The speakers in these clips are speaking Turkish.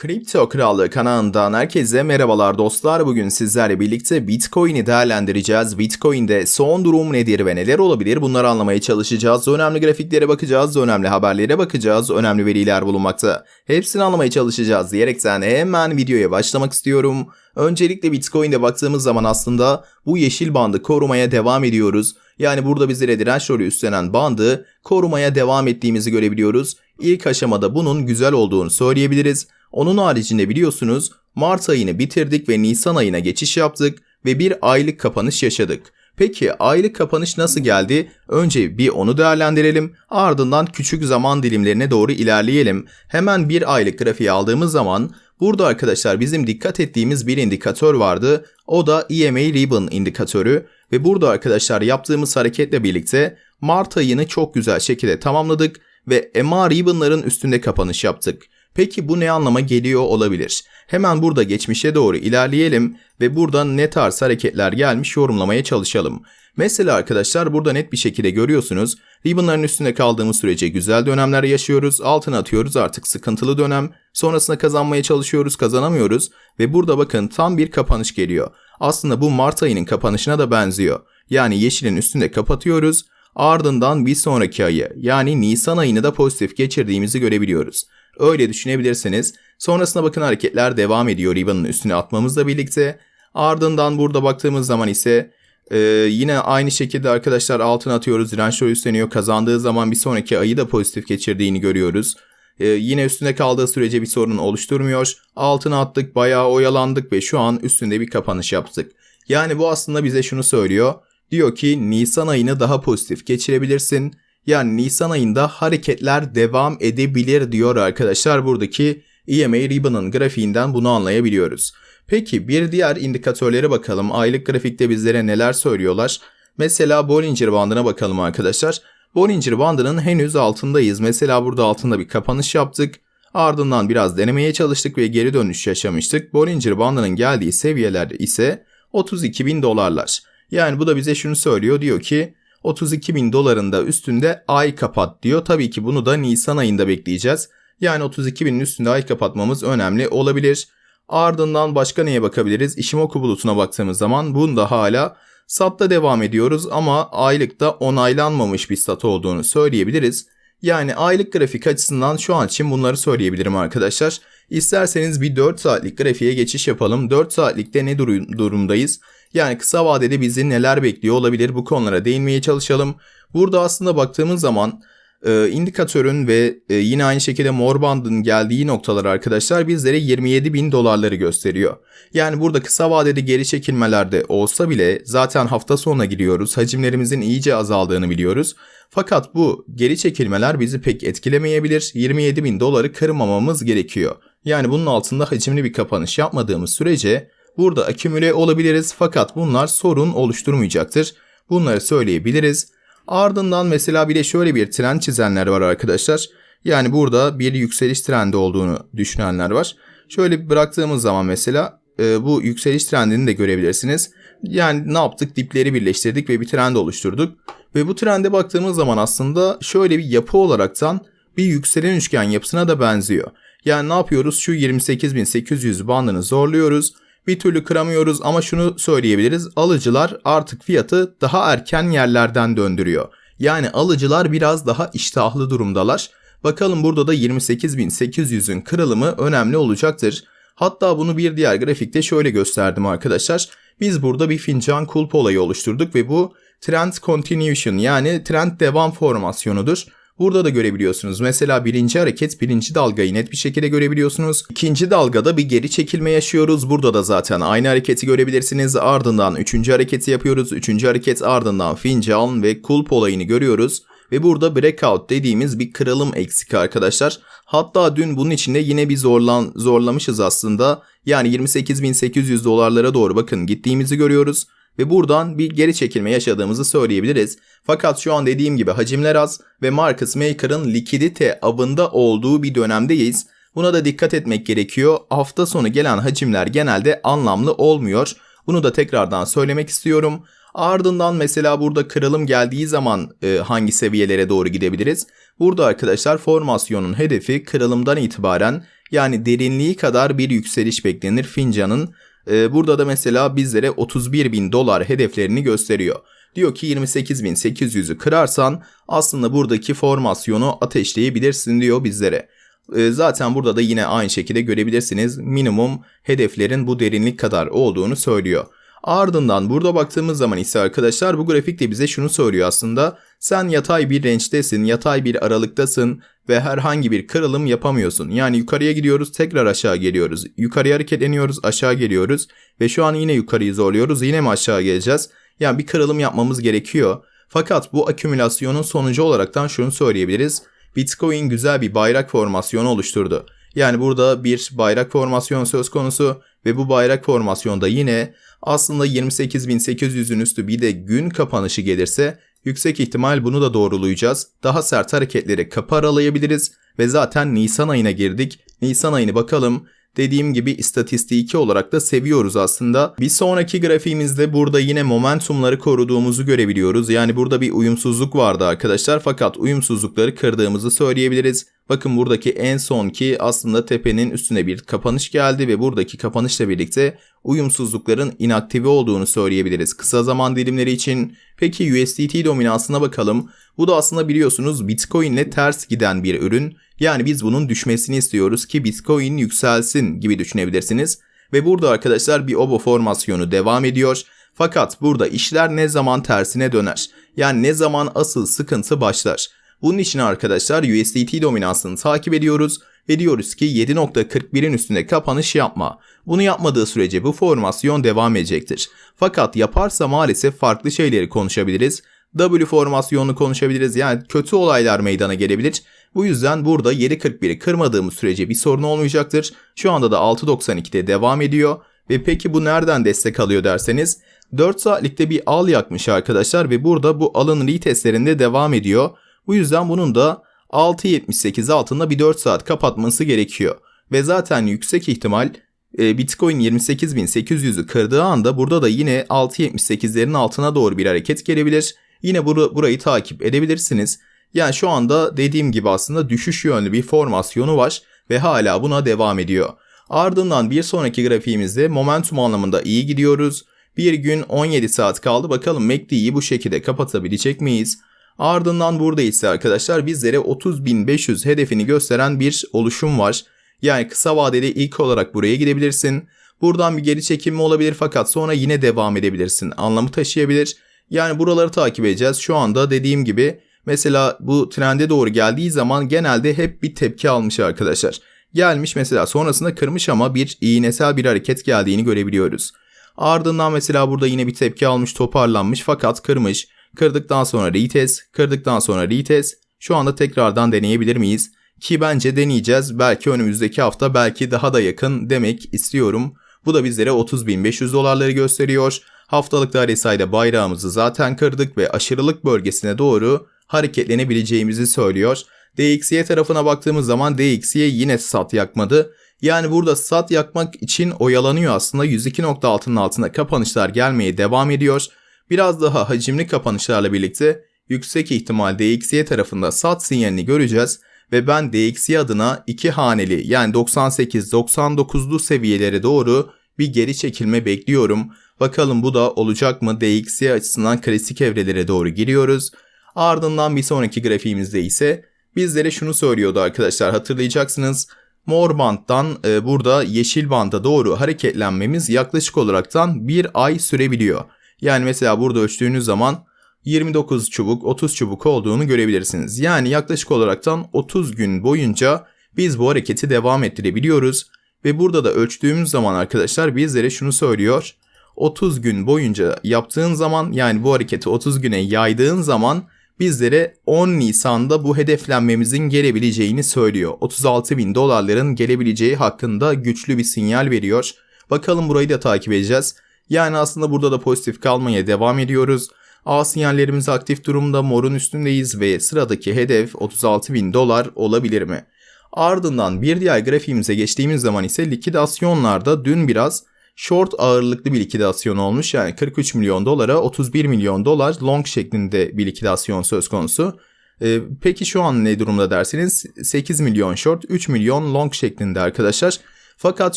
Kripto Krallığı kanalından herkese merhabalar dostlar. Bugün sizlerle birlikte Bitcoin'i değerlendireceğiz. Bitcoin'de son durum nedir ve neler olabilir bunları anlamaya çalışacağız. Önemli grafiklere bakacağız, önemli haberlere bakacağız, önemli veriler bulunmakta. Hepsini anlamaya çalışacağız diyerekten hemen videoya başlamak istiyorum. Öncelikle Bitcoin'de baktığımız zaman aslında bu yeşil bandı korumaya devam ediyoruz. Yani burada bizlere direnç rolü üstlenen bandı korumaya devam ettiğimizi görebiliyoruz. İlk aşamada bunun güzel olduğunu söyleyebiliriz. Onun haricinde biliyorsunuz Mart ayını bitirdik ve Nisan ayına geçiş yaptık ve bir aylık kapanış yaşadık. Peki aylık kapanış nasıl geldi? Önce bir onu değerlendirelim. Ardından küçük zaman dilimlerine doğru ilerleyelim. Hemen bir aylık grafiği aldığımız zaman burada arkadaşlar bizim dikkat ettiğimiz bir indikatör vardı. O da EMA Ribbon indikatörü ve burada arkadaşlar yaptığımız hareketle birlikte Mart ayını çok güzel şekilde tamamladık ve MA Ribbon'ların üstünde kapanış yaptık. Peki bu ne anlama geliyor olabilir? Hemen burada geçmişe doğru ilerleyelim ve buradan ne tarz hareketler gelmiş yorumlamaya çalışalım. Mesela arkadaşlar burada net bir şekilde görüyorsunuz. Ribbon'ların üstünde kaldığımız sürece güzel dönemler yaşıyoruz. Altına atıyoruz artık sıkıntılı dönem. Sonrasında kazanmaya çalışıyoruz kazanamıyoruz. Ve burada bakın tam bir kapanış geliyor. Aslında bu Mart ayının kapanışına da benziyor. Yani yeşilin üstünde kapatıyoruz. Ardından bir sonraki ayı yani Nisan ayını da pozitif geçirdiğimizi görebiliyoruz. Öyle düşünebilirsiniz. Sonrasında bakın hareketler devam ediyor Ribbon'ın üstüne atmamızla birlikte. Ardından burada baktığımız zaman ise e, yine aynı şekilde arkadaşlar altına atıyoruz. Direnç üstleniyor. Kazandığı zaman bir sonraki ayı da pozitif geçirdiğini görüyoruz. E, yine üstünde kaldığı sürece bir sorun oluşturmuyor. Altına attık bayağı oyalandık ve şu an üstünde bir kapanış yaptık. Yani bu aslında bize şunu söylüyor. Diyor ki Nisan ayını daha pozitif geçirebilirsin. Yani Nisan ayında hareketler devam edebilir diyor arkadaşlar. Buradaki EMA Ribbon'ın grafiğinden bunu anlayabiliyoruz. Peki bir diğer indikatörlere bakalım. Aylık grafikte bizlere neler söylüyorlar? Mesela Bollinger bandına bakalım arkadaşlar. Bollinger bandının henüz altındayız. Mesela burada altında bir kapanış yaptık. Ardından biraz denemeye çalıştık ve geri dönüş yaşamıştık. Bollinger bandının geldiği seviyeler ise 32 bin dolarlar. Yani bu da bize şunu söylüyor. Diyor ki 32 bin dolarında üstünde ay kapat diyor. Tabii ki bunu da Nisan ayında bekleyeceğiz. Yani 32 binin üstünde ay kapatmamız önemli olabilir. Ardından başka neye bakabiliriz? Ishimoku bulutuna baktığımız zaman bunda hala satta devam ediyoruz ama aylıkta onaylanmamış bir sat olduğunu söyleyebiliriz. Yani aylık grafik açısından şu an için bunları söyleyebilirim arkadaşlar. İsterseniz bir 4 saatlik grafiğe geçiş yapalım. 4 saatlikte ne durumdayız? Yani kısa vadede bizi neler bekliyor olabilir bu konulara değinmeye çalışalım. Burada aslında baktığımız zaman e, indikatörün ve e, yine aynı şekilde mor bandın geldiği noktalar arkadaşlar bizlere 27 bin dolarları gösteriyor. Yani burada kısa vadede geri çekilmelerde olsa bile zaten hafta sonuna giriyoruz. Hacimlerimizin iyice azaldığını biliyoruz. Fakat bu geri çekilmeler bizi pek etkilemeyebilir. 27 bin doları kırmamamız gerekiyor. Yani bunun altında hacimli bir kapanış yapmadığımız sürece burada akümüle olabiliriz fakat bunlar sorun oluşturmayacaktır. Bunları söyleyebiliriz. Ardından mesela bir de şöyle bir trend çizenler var arkadaşlar. Yani burada bir yükseliş trendi olduğunu düşünenler var. Şöyle bıraktığımız zaman mesela e, bu yükseliş trendini de görebilirsiniz. Yani ne yaptık? Dipleri birleştirdik ve bir trend oluşturduk. Ve bu trende baktığımız zaman aslında şöyle bir yapı olaraktan bir yükselen üçgen yapısına da benziyor. Yani ne yapıyoruz? Şu 28.800 bandını zorluyoruz. Bir türlü kıramıyoruz ama şunu söyleyebiliriz. Alıcılar artık fiyatı daha erken yerlerden döndürüyor. Yani alıcılar biraz daha iştahlı durumdalar. Bakalım burada da 28.800'ün kırılımı önemli olacaktır. Hatta bunu bir diğer grafikte şöyle gösterdim arkadaşlar. Biz burada bir fincan kulp olayı oluşturduk ve bu trend continuation yani trend devam formasyonudur. Burada da görebiliyorsunuz. Mesela birinci hareket birinci dalgayı net bir şekilde görebiliyorsunuz. İkinci dalgada bir geri çekilme yaşıyoruz. Burada da zaten aynı hareketi görebilirsiniz. Ardından üçüncü hareketi yapıyoruz. Üçüncü hareket ardından fincan ve kulp olayını görüyoruz. Ve burada breakout dediğimiz bir kırılım eksik arkadaşlar. Hatta dün bunun içinde yine bir zorlan, zorlamışız aslında. Yani 28.800 dolarlara doğru bakın gittiğimizi görüyoruz ve buradan bir geri çekilme yaşadığımızı söyleyebiliriz. Fakat şu an dediğim gibi hacimler az ve Marcus Maker'ın likidite avında olduğu bir dönemdeyiz. Buna da dikkat etmek gerekiyor. Hafta sonu gelen hacimler genelde anlamlı olmuyor. Bunu da tekrardan söylemek istiyorum. Ardından mesela burada kırılım geldiği zaman e, hangi seviyelere doğru gidebiliriz? Burada arkadaşlar formasyonun hedefi kırılımdan itibaren Yani derinliği kadar bir yükseliş beklenir fincanın. Ee, burada da mesela bizlere 31 bin dolar hedeflerini gösteriyor. Diyor ki 28.800'ü kırarsan aslında buradaki formasyonu ateşleyebilirsin diyor bizlere. Ee, zaten burada da yine aynı şekilde görebilirsiniz. Minimum hedeflerin bu derinlik kadar olduğunu söylüyor. Ardından burada baktığımız zaman ise arkadaşlar bu grafik de bize şunu söylüyor aslında. Sen yatay bir range'desin, yatay bir aralıktasın ve herhangi bir kırılım yapamıyorsun. Yani yukarıya gidiyoruz, tekrar aşağı geliyoruz. Yukarıya hareketleniyoruz, aşağı geliyoruz ve şu an yine yukarıyı zorluyoruz. Yine mi aşağı geleceğiz? Yani bir kırılım yapmamız gerekiyor. Fakat bu akümülasyonun sonucu olaraktan şunu söyleyebiliriz. Bitcoin güzel bir bayrak formasyonu oluşturdu. Yani burada bir bayrak formasyon söz konusu ve bu bayrak formasyonda yine aslında 28.800'ün üstü bir de gün kapanışı gelirse yüksek ihtimal bunu da doğrulayacağız. Daha sert hareketleri kapı aralayabiliriz ve zaten Nisan ayına girdik. Nisan ayını bakalım dediğim gibi istatistiki olarak da seviyoruz aslında. Bir sonraki grafiğimizde burada yine momentumları koruduğumuzu görebiliyoruz. Yani burada bir uyumsuzluk vardı arkadaşlar fakat uyumsuzlukları kırdığımızı söyleyebiliriz. Bakın buradaki en son ki aslında tepenin üstüne bir kapanış geldi ve buradaki kapanışla birlikte uyumsuzlukların inaktive olduğunu söyleyebiliriz kısa zaman dilimleri için. Peki USDT dominansına bakalım. Bu da aslında biliyorsunuz Bitcoin ile ters giden bir ürün. Yani biz bunun düşmesini istiyoruz ki Bitcoin yükselsin gibi düşünebilirsiniz. Ve burada arkadaşlar bir obo formasyonu devam ediyor. Fakat burada işler ne zaman tersine döner? Yani ne zaman asıl sıkıntı başlar? Bunun için arkadaşlar USDT dominansını takip ediyoruz ve diyoruz ki 7.41'in üstünde kapanış yapma. Bunu yapmadığı sürece bu formasyon devam edecektir. Fakat yaparsa maalesef farklı şeyleri konuşabiliriz. W formasyonunu konuşabiliriz. Yani kötü olaylar meydana gelebilir. Bu yüzden burada 7.41'i kırmadığımız sürece bir sorun olmayacaktır. Şu anda da 6.92'de devam ediyor. Ve peki bu nereden destek alıyor derseniz 4 saatlikte bir al yakmış arkadaşlar ve burada bu alın retestlerinde devam ediyor. Bu yüzden bunun da 6.78 altında bir 4 saat kapatması gerekiyor. Ve zaten yüksek ihtimal e, Bitcoin 28.800'ü kırdığı anda burada da yine 6.78'lerin altına doğru bir hareket gelebilir. Yine bur- burayı takip edebilirsiniz. Yani şu anda dediğim gibi aslında düşüş yönlü bir formasyonu var ve hala buna devam ediyor. Ardından bir sonraki grafiğimizde momentum anlamında iyi gidiyoruz. Bir gün 17 saat kaldı. Bakalım MACD'yi bu şekilde kapatabilecek miyiz? Ardından burada ise arkadaşlar bizlere 30.500 hedefini gösteren bir oluşum var. Yani kısa vadeli ilk olarak buraya gidebilirsin. Buradan bir geri çekilme olabilir fakat sonra yine devam edebilirsin. Anlamı taşıyabilir. Yani buraları takip edeceğiz. Şu anda dediğim gibi mesela bu trende doğru geldiği zaman genelde hep bir tepki almış arkadaşlar. Gelmiş mesela sonrasında kırmış ama bir iğnesel bir hareket geldiğini görebiliyoruz. Ardından mesela burada yine bir tepki almış toparlanmış fakat kırmış. Kırdıktan sonra retest, kırdıktan sonra retest. Şu anda tekrardan deneyebilir miyiz? Ki bence deneyeceğiz. Belki önümüzdeki hafta belki daha da yakın demek istiyorum. Bu da bizlere 30.500 dolarları gösteriyor. Haftalıkta RSI'de bayrağımızı zaten kırdık ve aşırılık bölgesine doğru hareketlenebileceğimizi söylüyor. DXY tarafına baktığımız zaman DXY yine sat yakmadı. Yani burada sat yakmak için oyalanıyor aslında 102.6'nın altında kapanışlar gelmeye devam ediyor. Biraz daha hacimli kapanışlarla birlikte yüksek ihtimal DXY tarafında sat sinyalini göreceğiz ve ben DXY adına iki haneli yani 98-99'lu seviyelere doğru bir geri çekilme bekliyorum. Bakalım bu da olacak mı? DXY açısından klasik evrelere doğru giriyoruz. Ardından bir sonraki grafiğimizde ise bizlere şunu söylüyordu arkadaşlar hatırlayacaksınız. Mor banttan e, burada yeşil banda doğru hareketlenmemiz yaklaşık olaraktan bir ay sürebiliyor. Yani mesela burada ölçtüğünüz zaman 29 çubuk 30 çubuk olduğunu görebilirsiniz. Yani yaklaşık olaraktan 30 gün boyunca biz bu hareketi devam ettirebiliyoruz. Ve burada da ölçtüğümüz zaman arkadaşlar bizlere şunu söylüyor. 30 gün boyunca yaptığın zaman yani bu hareketi 30 güne yaydığın zaman bizlere 10 Nisan'da bu hedeflenmemizin gelebileceğini söylüyor. 36 bin dolarların gelebileceği hakkında güçlü bir sinyal veriyor. Bakalım burayı da takip edeceğiz. Yani aslında burada da pozitif kalmaya devam ediyoruz. A sinyallerimiz aktif durumda morun üstündeyiz ve sıradaki hedef 36 bin dolar olabilir mi? Ardından bir diğer grafiğimize geçtiğimiz zaman ise likidasyonlarda dün biraz short ağırlıklı bir likidasyon olmuş. Yani 43 milyon dolara 31 milyon dolar long şeklinde bir likidasyon söz konusu. Ee, peki şu an ne durumda derseniz 8 milyon short 3 milyon long şeklinde arkadaşlar. Fakat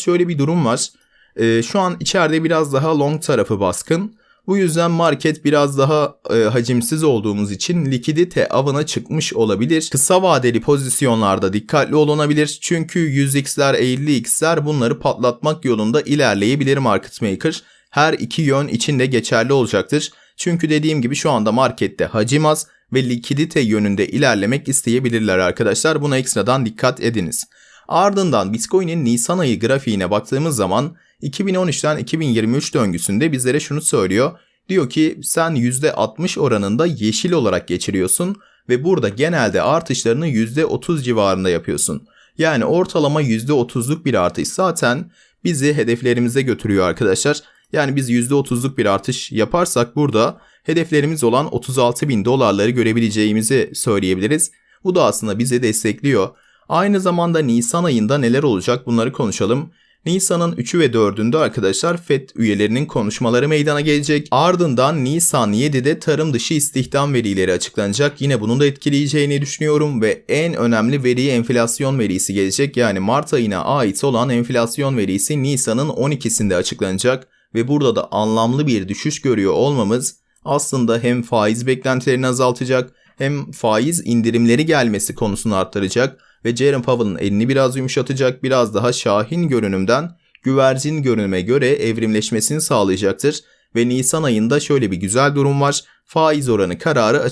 şöyle bir durum var. Ee, şu an içeride biraz daha long tarafı baskın. Bu yüzden market biraz daha e, hacimsiz olduğumuz için likidite avına çıkmış olabilir. Kısa vadeli pozisyonlarda dikkatli olunabilir. Çünkü 100x'ler 50x'ler bunları patlatmak yolunda ilerleyebilir market maker. Her iki yön için de geçerli olacaktır. Çünkü dediğim gibi şu anda markette hacim az ve likidite yönünde ilerlemek isteyebilirler arkadaşlar. Buna ekstradan dikkat ediniz. Ardından Bitcoin'in Nisan ayı grafiğine baktığımız zaman 2013'ten 2023 döngüsünde bizlere şunu söylüyor. Diyor ki sen %60 oranında yeşil olarak geçiriyorsun ve burada genelde artışlarını %30 civarında yapıyorsun. Yani ortalama %30'luk bir artış zaten bizi hedeflerimize götürüyor arkadaşlar. Yani biz %30'luk bir artış yaparsak burada hedeflerimiz olan 36 bin dolarları görebileceğimizi söyleyebiliriz. Bu da aslında bizi destekliyor. Aynı zamanda Nisan ayında neler olacak bunları konuşalım. Nisan'ın 3'ü ve 4'ünde arkadaşlar FED üyelerinin konuşmaları meydana gelecek. Ardından Nisan 7'de tarım dışı istihdam verileri açıklanacak. Yine bunun da etkileyeceğini düşünüyorum ve en önemli veri enflasyon verisi gelecek. Yani Mart ayına ait olan enflasyon verisi Nisan'ın 12'sinde açıklanacak ve burada da anlamlı bir düşüş görüyor olmamız aslında hem faiz beklentilerini azaltacak hem faiz indirimleri gelmesi konusunu arttıracak ve Jerome Powell'ın elini biraz yumuşatacak, biraz daha şahin görünümden güvercin görünüme göre evrimleşmesini sağlayacaktır. Ve Nisan ayında şöyle bir güzel durum var. Faiz oranı kararı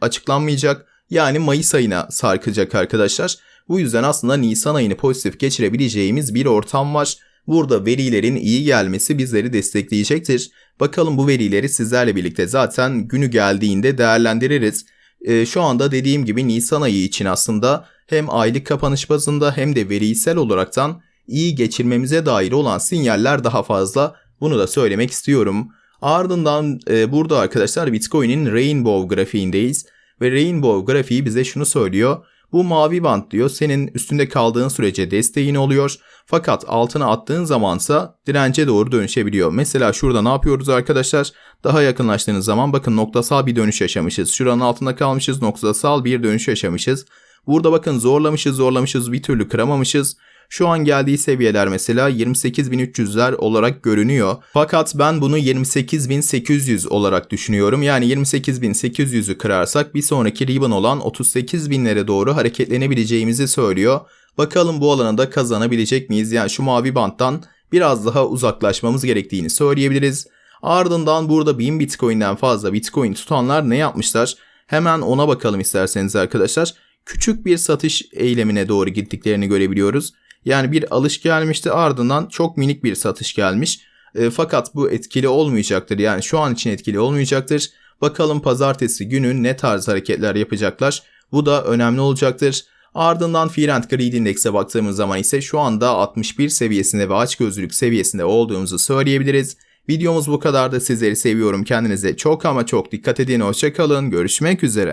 açıklanmayacak. Yani Mayıs ayına sarkacak arkadaşlar. Bu yüzden aslında Nisan ayını pozitif geçirebileceğimiz bir ortam var. Burada verilerin iyi gelmesi bizleri destekleyecektir. Bakalım bu verileri sizlerle birlikte zaten günü geldiğinde değerlendiririz. Ee, şu anda dediğim gibi Nisan ayı için aslında hem aylık kapanış bazında hem de verisel olaraktan iyi geçirmemize dair olan sinyaller daha fazla. Bunu da söylemek istiyorum. Ardından e, burada arkadaşlar Bitcoin'in Rainbow grafiğindeyiz. Ve Rainbow grafiği bize şunu söylüyor. Bu mavi bant diyor senin üstünde kaldığın sürece desteğin oluyor. Fakat altına attığın zamansa dirence doğru dönüşebiliyor. Mesela şurada ne yapıyoruz arkadaşlar? Daha yakınlaştığınız zaman bakın noktasal bir dönüş yaşamışız. Şuranın altında kalmışız noktasal bir dönüş yaşamışız. Burada bakın zorlamışız zorlamışız bir türlü kıramamışız. Şu an geldiği seviyeler mesela 28.300'ler olarak görünüyor. Fakat ben bunu 28.800 olarak düşünüyorum. Yani 28.800'ü kırarsak bir sonraki ribbon olan 38.000'lere doğru hareketlenebileceğimizi söylüyor. Bakalım bu alanda kazanabilecek miyiz? Yani şu mavi banttan biraz daha uzaklaşmamız gerektiğini söyleyebiliriz. Ardından burada 1000 Bitcoin'den fazla Bitcoin tutanlar ne yapmışlar? Hemen ona bakalım isterseniz arkadaşlar. Küçük bir satış eylemine doğru gittiklerini görebiliyoruz. Yani bir alış gelmişti ardından çok minik bir satış gelmiş. E, fakat bu etkili olmayacaktır. Yani şu an için etkili olmayacaktır. Bakalım pazartesi günü ne tarz hareketler yapacaklar. Bu da önemli olacaktır. Ardından Fear and Greed Index'e baktığımız zaman ise şu anda 61 seviyesinde ve açgözlülük seviyesinde olduğumuzu söyleyebiliriz. Videomuz bu kadar da sizleri seviyorum. Kendinize çok ama çok dikkat edin. Hoşçakalın. Görüşmek üzere.